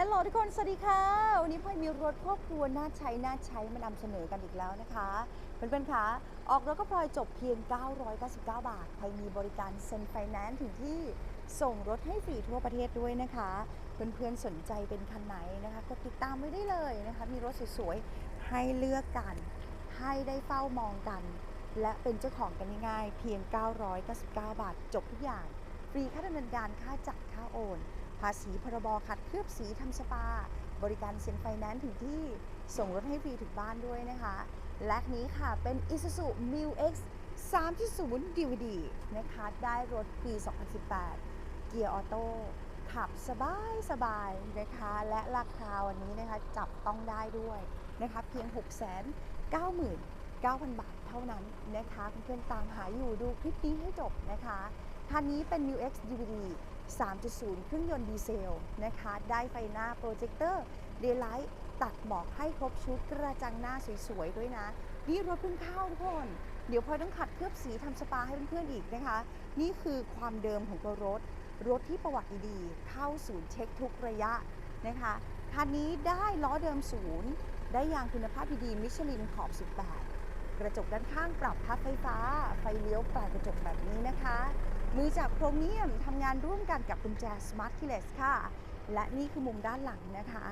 ฮลโหลทุกคน สวัสดีค่ะ วันนี้พลอยมีรถครอบครัวน่าใช้ น่าใช้มานำเสนอกันอีกแล้วนะคะ เพื่อนๆคะออกรถก็พลอยจบเพียง 999 บาทพลอยมีบริการเซ็นไฟแนนซ์ถึงที่ส่งรถให้ฟรีทั่วประเทศด้วยนะคะ เพื่อนๆสนใจเป็นคันไหนนะคะกดติดตามไว้ได้เลยนะคะ มีรถสวยๆ ให้เลือกกัน ให้ได้เฝ้ามองกัน และเป็นเจ้าของกันง่ายๆ เพียง 999 บาท จบทุกอย่าง ฟรีค่าดำเนินการค่าจัดค่าโอน ภาษีพรบขัดเคลือบสีทำสปา บริการเซ็นไฟแนนซ์ถึงที่ส่งรถให้ฟรีถึงบ้านด้วยนะคะ และนี้ค่ะเป็น Isuzu Mil X 3.0 DVD นะคะ ได้รถปี 2018 เกียร์ออโต้ขับสบายสบายนะคะ และราคาวันนี้นะคะ จับต้องได้ด้วยนะคะ เพียง 699,000 บาทเท่านั้นนะคะ เพื่อนๆตามหาอยู่ดูคลิปนี้ให้จบนะคะคันนี้เป็น Mil X DVD 3.0 เครื่องยนต์ดีเซลนะคะ ได้ไฟหน้าโปรเจคเตอร์เดย์ไลท์ตัดหมอกให้ครบชุดกระจังหน้าสวย ๆ ด้วยนะ นี่รถเพิ่งเข้าทุกคน เดี๋ยวพลอยต้องขัดเคลือบสีทำสปาให้เพื่อนๆอีกนะคะ นี่คือความเดิมของตัวรถ รถที่ประวัติดีๆ เข้าศูนย์เช็คทุกระยะนะคะคันนี้ได้ล้อเดิมศูนย์ ได้ยางคุณภาพดีๆมิชลินขอบ 18 กระจกด้านข้างปรับพับไฟฟ้า ไฟเลี้ยวปลายกระจกแบบนี้นะคะ มือจับโครเมียมทำงานร่วมกันกับกุญแจ Smart Keyless ค่ะ และนี่คือมุมด้านหลังนะคะ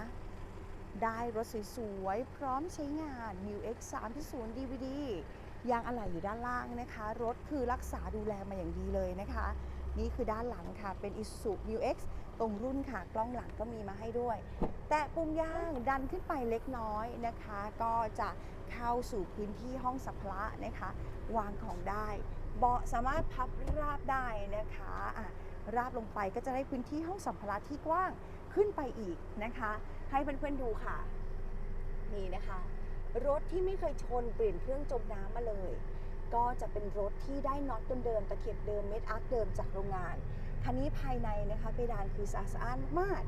ได้รถสวยๆ พร้อมใช้งาน New X 3.0 DVD ยางอะไหล่อยู่ด้านล่างนะคะ รถคือรักษาดูแลมาอย่างดีเลยนะคะ นี่คือด้านหลังค่ะ เป็น Isuzu New X ตรงรุ่นค่ะ กล้องหลังก็มีมาให้ด้วย แตะปุ่มยางดันขึ้นไปเล็กน้อยนะคะ ก็จะเข้าสู่พื้นที่ห้องสัมภาระนะคะ วางของได้ เบาะสามารถพับราบได้นะคะะราบลงไปก็จะได้พื้นที่ห้องสัมภาระที่กว้างขึ้นไปอีกนะคะ ให้เพื่อนๆดูค่ะ นี่นะคะ รถที่ไม่เคยชนเปลี่ยนเครื่องจมน้ำมาเลย ก็จะเป็นรถที่ได้น็อตเดิมๆตะเข็บเดิมเม็ดอาร์คเดิมจากโรงงานคันนี้ภายในนะคะเพดานคือสะอาดสอ้านมาก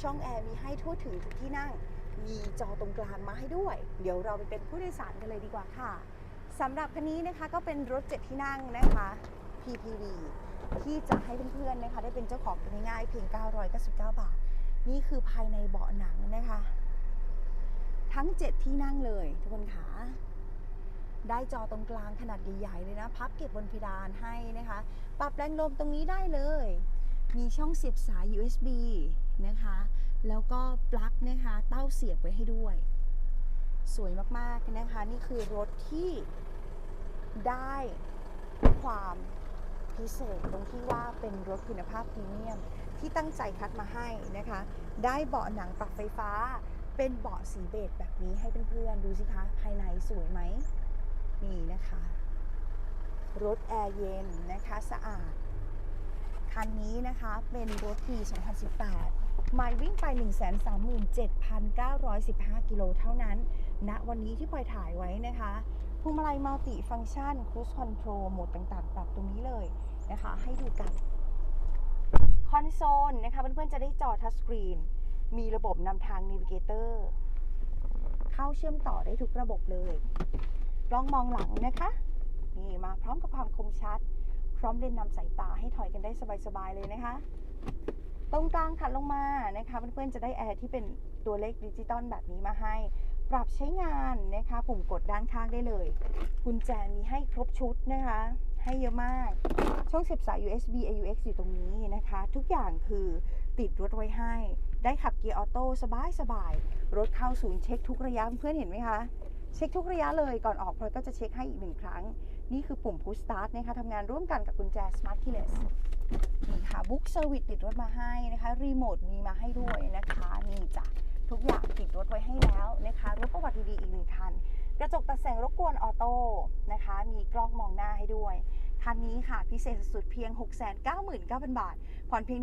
ช่องแอร์มีให้ทั่วถึงทุกที่นั่ง มีจอตรงกลางมาให้ด้วย เดี๋ยวเราไปเป็นผู้โดยสารกันเลยดีกว่าค่ะ สำหรับคันนี้นะคะก็เป็นรถเจ็ดที่นั่งนะคะ PPV ที่จะให้เพื่อนๆนะคะได้เป็นเจ้าของกันง่ายๆเพียง 999 บาท นี่คือภายในเบาะหนังนะคะ ทั้ง 7 ที่นั่งเลยทุกคนขาได้จอตรงกลางขนาดใหญ่ๆเลยนะพับเก็บบนเพดานให้นะคะ ปรับแรงลมตรงนี้ได้เลย มีช่องเสียบสาย USB นะคะ แล้วก็ปลั๊กนะคะ เต้าเสียบไว้ให้ด้วย สวยมากๆนะคะ นี่คือรถที่ ได้ความพิเศษตรงที่ว่าเป็นรถคุณภาพพรีเมียม ที่ตั้งใจคัดมาให้นะคะ ได้เบาะหนังปรับไฟฟ้า เป็นเบาะสีเบจแบบนี้ให้เพื่อนๆดูสิคะภายในสวยไหมนี่นะคะ รถแอร์เย็นนะคะสะอาด คันนี้นะคะเป็นรถปี 2018ไมล์วิ่งไป 137,915 กิโลเท่านั้นณวันนี้ที่พลอยถ่ายไว้นะคะ วงมาลัยมัลติฟัง c t ชันค i ู e คอนโทรลโหมดต่างๆ ปรับตรงนี้เลยนะคะ ให้ดูกันคอนโซลนะคะเพื่อนๆจะได้จอทัชสกรีน มีระบบนำทางน v เกเตอร์เข้าเชื่อมต่อได้ทุกระบบเลยลองมองหลังนะคะนี่มาพร้อมกับความคมชัด พร้อมเลนนำสายตาให้ถอยกันได้สบายๆเลยนะคะ ตรงกลางถัดลงมานะคะเพื่อนๆจะได้แอร์ที่เป็นตัวเลขดิจิตอลแบบนี้มาให้ ปรับใช้งานนะคะปุ่มกดด้านข้างได้เลย กุญแจมีให้ครบชุดนะคะ ให้เยอะมาก ช่องเสียบสาย USB AUX อยู่ตรงนี้นะคะ ทุกอย่างคือติดรถไว้ให้ ได้ขับเกียร์ออโต้สบายๆรถเข้าศูนย์เช็คทุกระยะเพื่อนเห็นไหมคะ เช็คทุกระยะเลยก่อนออกพลอยก็จะเช็คให้อีกหนึ่งครั้ง นี่คือปุ่ม push start นะคะทำงานร่วมกันกับกุญแจ smart keyless นี่ค่ะบุ๊กเซอร์วิสติดรถมาให้นะคะรีโมทมีมาให้ด้วยนะคะนี่จ้ะ ทุกอย่างติดรถไว้ให้แล้วนะคะรถประวัติดีอีกหนึ่งคัน กระจกตัดแสงรบกวนออโต้นะคะ มีกล้องมองหน้าให้ด้วยคันนี้ค่ะพิเศษสุดเพียง 699,000 บาท ผ่อนเพียง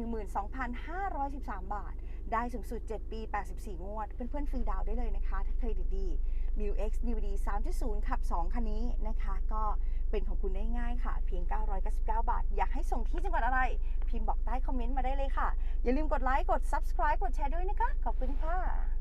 12,513 บาท ได้สูงสุด 7 ปี 84 งวด เพื่อนๆฟรีดาวได้เลยนะคะ ถ้าเครดิตดี m ิว X DVD 3.0 ขับ 2 คันนี้นะคะ ก็เป็นของคุณได้ง่ายค่ะ เพียง 999 บาท อยากให้ส่งที่จังหวัดอะไร พิมพ์บอกใต้คอมเมนต์มาได้เลยค่ะ อย่าลืมกดไลค์ กด subscribe กดแชร์ด้วยนะคะ ขอบคุณค่ะ